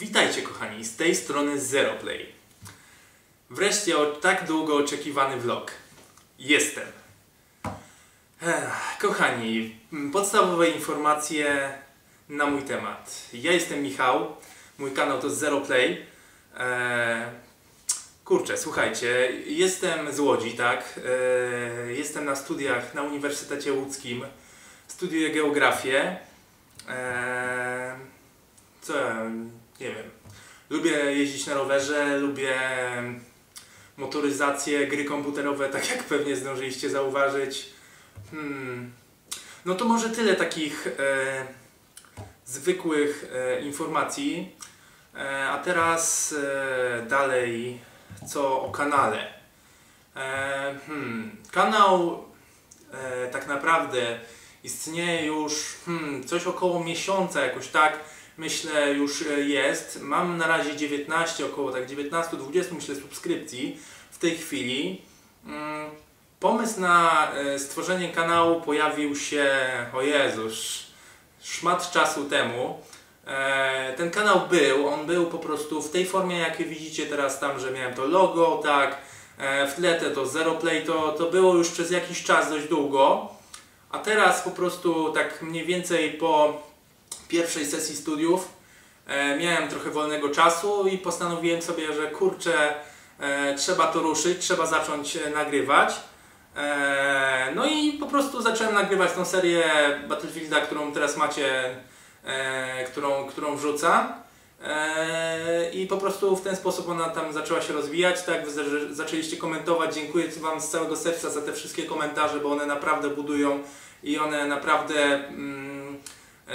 Witajcie kochani, z tej strony Zeroplay. Wreszcie o tak długo oczekiwany vlog. Jestem. Ech, kochani, podstawowe informacje na mój temat. Ja jestem Michał, mój kanał to Zeroplay. Eee, kurczę, słuchajcie, jestem z Łodzi, tak? Eee, jestem na studiach na Uniwersytecie Łódzkim. Studiuję geografię. Eee, co ja, nie wiem. Lubię jeździć na rowerze, lubię motoryzację, gry komputerowe, tak jak pewnie zdążyliście zauważyć. Hmm. No to może tyle takich e, zwykłych e, informacji. E, a teraz e, dalej co o kanale. E, hmm. Kanał e, tak naprawdę istnieje już hmm, coś około miesiąca jakoś tak myślę już e, jest. Mam na razie 19, około tak 19-20 myślę subskrypcji w tej chwili. Mm, pomysł na e, stworzenie kanału pojawił się, o Jezus, szmat czasu temu. E, ten kanał był, on był po prostu w tej formie, jakie widzicie teraz tam, że miałem to logo, tak, w tle to Zero Play, to, to było już przez jakiś czas dość długo. A teraz po prostu tak mniej więcej po pierwszej sesji studiów e, miałem trochę wolnego czasu i postanowiłem sobie, że kurczę, e, trzeba to ruszyć, trzeba zacząć e, nagrywać. No i po prostu zacząłem nagrywać tą serię Battlefielda, którą teraz macie, którą, którą wrzucam. I po prostu w ten sposób ona tam zaczęła się rozwijać, tak? Wy za- zaczęliście komentować. Dziękuję Wam z całego serca za te wszystkie komentarze, bo one naprawdę budują i one naprawdę mm,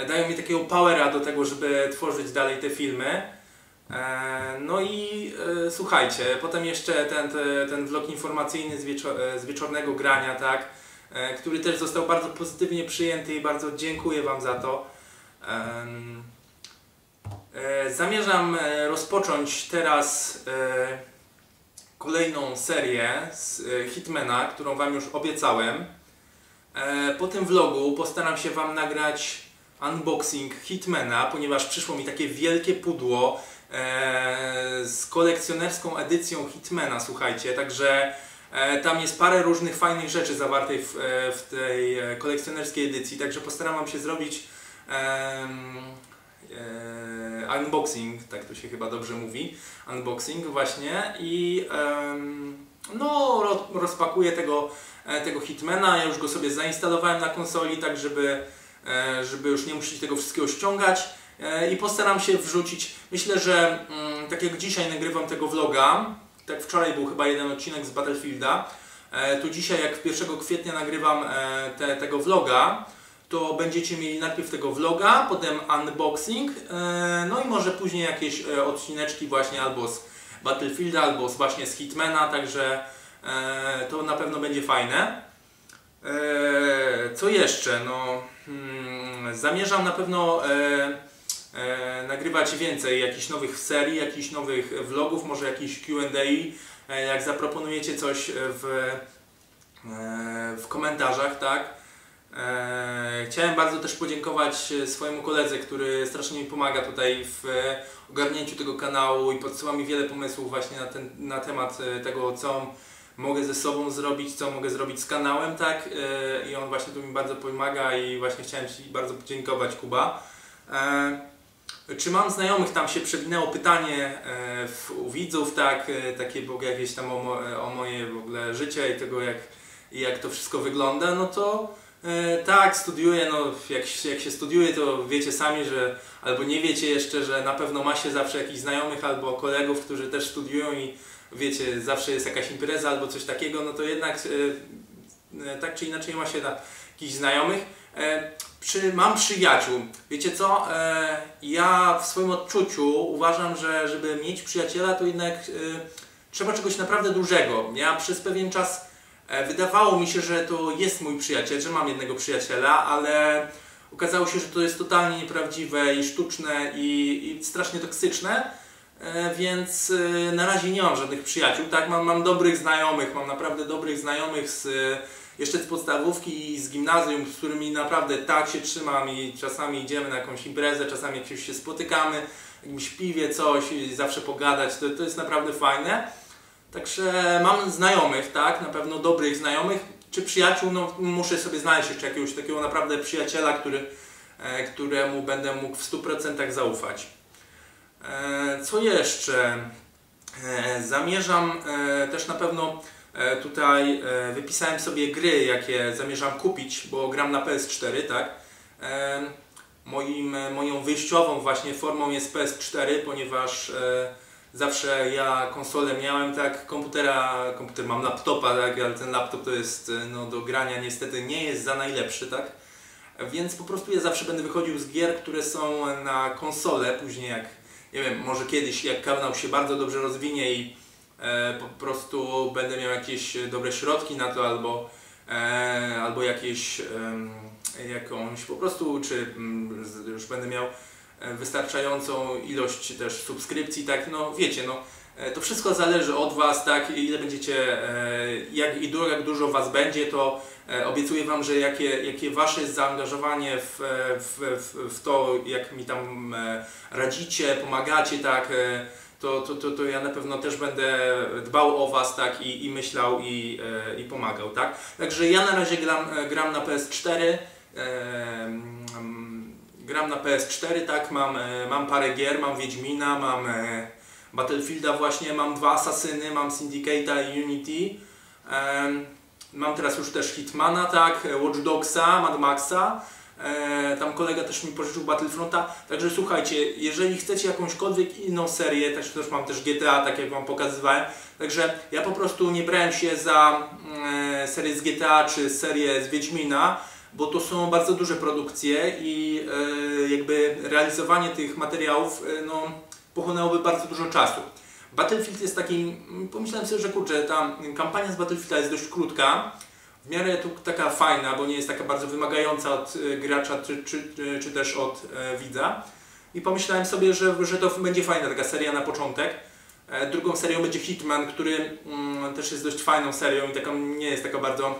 dają mi takiego powera do tego, żeby tworzyć dalej te filmy. E, No i e, słuchajcie, potem jeszcze ten, te, ten vlog informacyjny z, wieczor, e, z wieczornego grania, tak, e, który też został bardzo pozytywnie przyjęty i bardzo dziękuję Wam za to. E, Zamierzam e, rozpocząć teraz e, kolejną serię z e, Hitmana, którą Wam już obiecałem. E, Po tym vlogu postaram się Wam nagrać unboxing Hitmana, ponieważ przyszło mi takie wielkie pudło e, z kolekcjonerską edycją Hitmana, słuchajcie, także e, tam jest parę różnych fajnych rzeczy zawartych w, e, w tej e, kolekcjonerskiej edycji, także postaram się zrobić e, unboxing, tak to się chyba dobrze mówi, unboxing właśnie i no ro, rozpakuję tego, e, tego Hitmana, ja już go sobie zainstalowałem na konsoli, tak żeby żeby już nie musieć tego wszystkiego ściągać e, i postaram się wrzucić. Myślę, że mm, tak jak dzisiaj nagrywam tego vloga, tak wczoraj był chyba jeden odcinek z Battlefielda, e, to dzisiaj jak 1 kwietnia nagrywam e, te, tego vloga, to będziecie mieli najpierw tego vloga, potem unboxing, e, no i może później jakieś e, odcineczki właśnie albo z Battlefielda, albo właśnie z Hitmana, także e, to na pewno będzie fajne. E, co jeszcze? No, hmm, zamierzam na pewno e, e, nagrywać więcej jakichś nowych serii, jakichś nowych vlogów, może jakiś Q&A. Jak zaproponujecie coś w, w komentarzach, tak? Chciałem bardzo też podziękować swojemu koledze, który strasznie mi pomaga tutaj w ogarnięciu tego kanału i podsyła mi wiele pomysłów właśnie na, ten, na temat tego, co mogę ze sobą zrobić, co mogę zrobić z kanałem, tak? E, I on właśnie tu mi bardzo pomaga i właśnie chciałem Ci bardzo podziękować, Kuba. E, Czy mam znajomych, tam się przewinęło pytanie e, u widzów, tak? Takie w ogóle jakieś tam o, o moje w ogóle życie i tego, jak, jak to wszystko wygląda, no to tak, studiuję, no jak, jak się studiuje, to wiecie sami, że albo nie wiecie jeszcze, że na pewno ma się zawsze jakichś znajomych albo kolegów, którzy też studiują i wiecie, zawsze jest jakaś impreza albo coś takiego, no to jednak e, e, tak czy inaczej ma się na jakichś znajomych. E, przy, mam przyjaciół. Wiecie co? Ja w swoim odczuciu uważam, że żeby mieć przyjaciela, to jednak trzeba czegoś naprawdę dużego. Ja przez pewien czas wydawało mi się, że to jest mój przyjaciel, że mam jednego przyjaciela, ale okazało się, że to jest totalnie nieprawdziwe i sztuczne i, i strasznie toksyczne. E, Więc e, na razie nie mam żadnych przyjaciół, tak? Mam, mam dobrych znajomych, mam naprawdę dobrych znajomych z, e, jeszcze z podstawówki i z gimnazjum, z którymi naprawdę tak się trzymam i czasami idziemy na jakąś imprezę, czasami jak się spotykamy, jakimś piwie coś i zawsze pogadać, to, to jest naprawdę fajne. Także mam znajomych, tak, na pewno dobrych znajomych, czy przyjaciół, no muszę sobie znaleźć jeszcze jakiegoś takiego naprawdę przyjaciela, który, któremu będę mógł w 100% zaufać. E, co jeszcze? E, zamierzam e, też na pewno tutaj wypisałem sobie gry, jakie zamierzam kupić, bo gram na PS4, tak? Moim, moją wyjściową właśnie formą jest PS4, ponieważ zawsze ja konsolę miałem, tak, komputera, komputer mam laptopa, tak, ale ten laptop to jest no, do grania niestety nie jest za najlepszy, tak, więc po prostu ja zawsze będę wychodził z gier, które są na konsolę, później jak, nie wiem, może kiedyś jak kanał się bardzo dobrze rozwinie i e, po prostu będę miał jakieś dobre środki na to, albo, e, albo jakieś, e, jakąś po prostu, czy mm, z- już będę miał e, wystarczającą ilość też subskrypcji, tak, no wiecie, no e, to wszystko zależy od Was, tak, ile będziecie, e, jak i du- jak dużo Was będzie, to e, obiecuję Wam, że jakie, jakie Wasze jest zaangażowanie w, e, w, w, w to, jak mi tam e, radzicie, pomagacie, tak, e, to, to, to, to ja na pewno też będę dbał o Was, tak, i, i myślał i, e, i pomagał, tak. Także ja na razie gram, e, gram na PS4, e, mm, gram na PS4, tak, mam, e, mam parę gier, mam Wiedźmina, mam e, Battlefielda właśnie, mam dwa Asasyny, mam Syndicate'a i Unity. Mam teraz już też Hitmana, tak, e, Watch Dogsa, Mad Maxa. E, tam kolega też mi pożyczył Battlefronta. Także słuchajcie, jeżeli chcecie jakąśkolwiek inną serię, też, też mam też GTA, tak jak Wam pokazywałem. Także ja po prostu nie brałem się za e, serię z GTA czy serię z Wiedźmina, bo to są bardzo duże produkcje i jakby realizowanie tych materiałów no, pochłonęłoby bardzo dużo czasu. Battlefield jest takim, pomyślałem sobie, że kurczę, ta kampania z Battlefielda jest dość krótka, w miarę tu taka fajna, bo nie jest taka bardzo wymagająca od e, gracza czy, czy, czy, czy też od e, widza. I pomyślałem sobie, że, że to będzie fajna taka seria na początek. E, drugą serią będzie Hitman, który mm, też jest dość fajną serią i taką nie jest taka bardzo,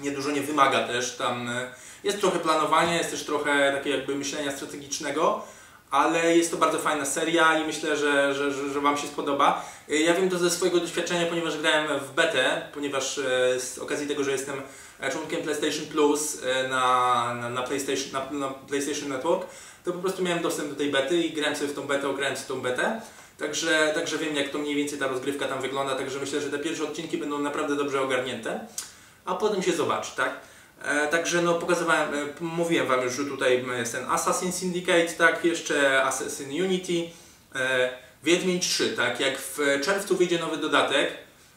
nie dużo nie wymaga też. Tam e, jest trochę planowania, jest też trochę takiego jakby myślenia strategicznego, ale jest to bardzo fajna seria i myślę, że, że, że, że Wam się spodoba. E, Ja wiem to ze swojego doświadczenia, ponieważ grałem w betę, ponieważ e, z okazji tego, że jestem e, członkiem PlayStation Plus e, na, na, na, PlayStation, na, na PlayStation Network, to po prostu miałem dostęp do tej bety i grałem sobie w tą betę, grałem w tą betę. Także, także wiem, jak to mniej więcej ta rozgrywka tam wygląda, także myślę, że te pierwsze odcinki będą naprawdę dobrze ogarnięte, a potem się zobaczy, tak? E, także no pokazywałem, e, mówiłem Wam już, że tutaj jest ten Assassin Syndicate, tak, jeszcze Assassin Unity, e, Wiedźmin 3, tak, jak w czerwcu wyjdzie nowy dodatek,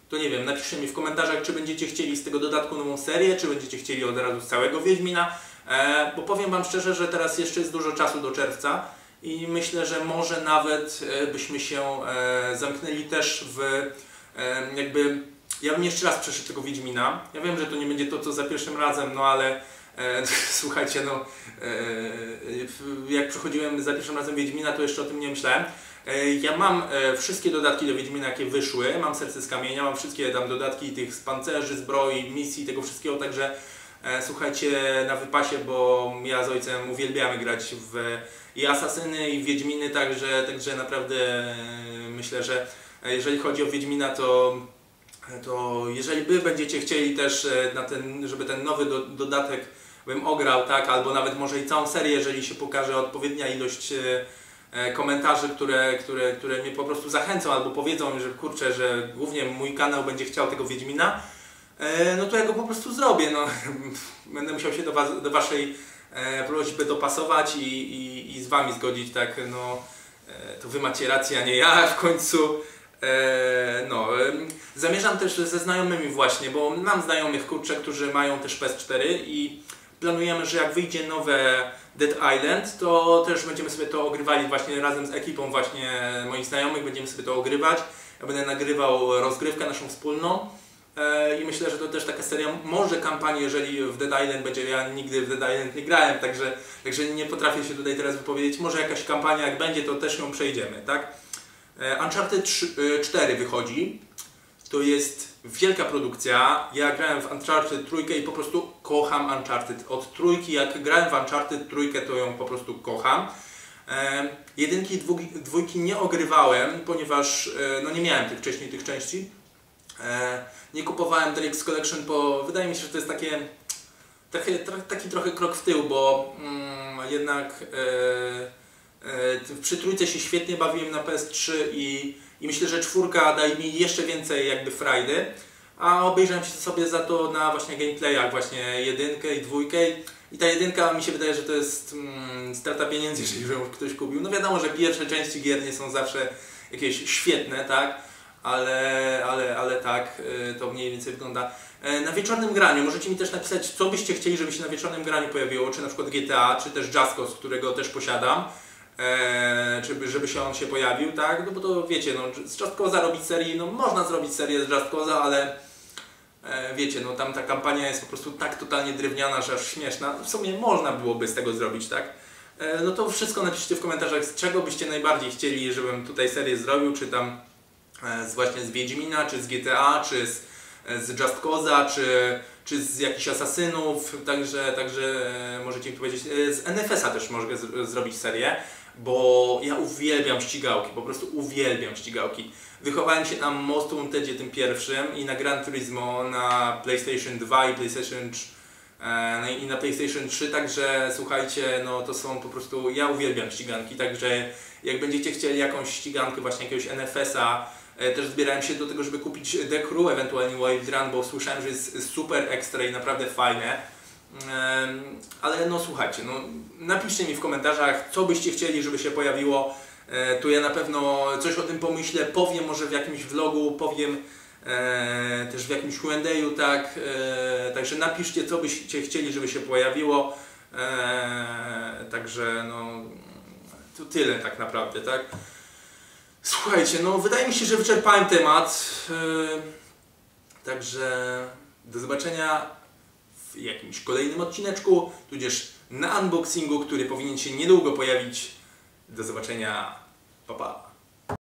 to nie wiem, napiszcie mi w komentarzach, czy będziecie chcieli z tego dodatku nową serię, czy będziecie chcieli od razu z całego Wiedźmina, bo powiem Wam szczerze, że teraz jeszcze jest dużo czasu do czerwca i myślę, że może nawet byśmy się zamknęli też w jakby ja bym jeszcze raz przeszedł tego Wiedźmina. Ja wiem, że to nie będzie to, co za pierwszym razem, no ale e, słuchajcie, no e, jak przechodziłem za pierwszym razem Wiedźmina, to jeszcze o tym nie myślałem. E, ja mam e, wszystkie dodatki do Wiedźmina, jakie wyszły. Mam Serce z Kamienia, mam wszystkie tam dodatki tych z pancerzy, zbroi, misji, tego wszystkiego, także e, słuchajcie na wypasie, bo ja z ojcem uwielbiamy grać w i Asasyny, i Wiedźminy, także, także naprawdę e, myślę, że jeżeli chodzi o Wiedźmina, to to jeżeli wy będziecie chcieli też e, na ten, żeby ten nowy do, dodatek bym ograł, tak, albo nawet może i całą serię, jeżeli się pokaże odpowiednia ilość e, e, komentarzy, które, które, które mnie po prostu zachęcą albo powiedzą, że kurczę, że głównie mój kanał będzie chciał tego Wiedźmina, no to ja go po prostu zrobię, no. Będę musiał się do, was, do waszej prośby dopasować i, i, i z wami zgodzić, tak, no. To wy macie rację, a nie ja w końcu. E, no, em, zamierzam też ze znajomymi właśnie, bo mam znajomych kurczę, którzy mają też PS4 i planujemy, że jak wyjdzie nowe Dead Island, to też będziemy sobie to ogrywali właśnie razem z ekipą właśnie moich znajomych, będziemy sobie to ogrywać. Ja będę nagrywał rozgrywkę naszą wspólną e, i myślę, że to też taka seria, może kampanii, jeżeli w Dead Island będzie, ja nigdy w Dead Island nie grałem, także, także nie potrafię się tutaj teraz wypowiedzieć, może jakaś kampania jak będzie, to też ją przejdziemy, tak? E, Uncharted 3, e, 4 wychodzi. To jest wielka produkcja. Ja grałem w Uncharted trójkę i po prostu kocham Uncharted. Od trójki, jak grałem w Uncharted trójkę, to ją po prostu kocham. E, jedynki i dwójki, nie ogrywałem, ponieważ e, no nie miałem tych wcześniej tych części. E, nie kupowałem Drake's Collection, bo wydaje mi się, że to jest takie, taki trochę krok w tył, bo mm, jednak e, e, przy trójce się świetnie bawiłem na PS3 i, i myślę, że czwórka daje mi jeszcze więcej jakby frajdy. A obejrzałem się sobie za to na właśnie gameplayach właśnie jedynkę i dwójkę i ta jedynka mi się wydaje, że to jest mm, strata pieniędzy, jeżeli ją ktoś kupił. No wiadomo, że pierwsze części gier nie są zawsze jakieś świetne, tak? Ale, ale, ale tak, y, to mniej więcej wygląda. E, Na wieczornym graniu możecie mi też napisać, co byście chcieli, żeby się na wieczornym graniu pojawiło, czy na przykład GTA, czy też Jaskos, którego też posiadam. Czy żeby się on się pojawił, tak? No bo to wiecie, no, z Just Cause'a robić serii, no można zrobić serię z Just Cause'a, ale e, wiecie, no tam ta kampania jest po prostu tak totalnie drewniana, że aż śmieszna. W sumie można byłoby z tego zrobić, tak? E, no to wszystko napiszcie w komentarzach, z czego byście najbardziej chcieli, żebym tutaj serię zrobił, czy tam e, z właśnie z Wiedźmina, czy z GTA, czy z, z Just Cause'a, czy, czy z jakichś asasynów, także, także możecie mi powiedzieć. Z NFS-a też mogę zrobić serię, bo ja uwielbiam ścigałki, po prostu uwielbiam ścigałki. Wychowałem się na Most Wantedzie tym pierwszym i na Gran Turismo na PlayStation 2 i PlayStation 3 e, no i na PlayStation 3, także słuchajcie, no to są po prostu, ja uwielbiam ściganki, także jak będziecie chcieli jakąś ścigankę, właśnie jakiegoś NFS-a, e, też zbierałem się do tego, żeby kupić The Crew, ewentualnie Wild Run, bo słyszałem, że jest super ekstra i naprawdę fajne. Ale no słuchajcie, no, napiszcie mi w komentarzach, co byście chcieli, żeby się pojawiło. E, Tu ja na pewno coś o tym pomyślę, powiem może w jakimś vlogu, powiem e, też w jakimś Q&A'u, tak. E, także napiszcie, co byście chcieli, żeby się pojawiło. Także no, to tyle tak naprawdę, tak. Słuchajcie, no wydaje mi się, że wyczerpałem temat. Także do zobaczenia jakimś kolejnym odcineczku, tudzież na unboxingu, który powinien się niedługo pojawić. Do zobaczenia. Pa, pa.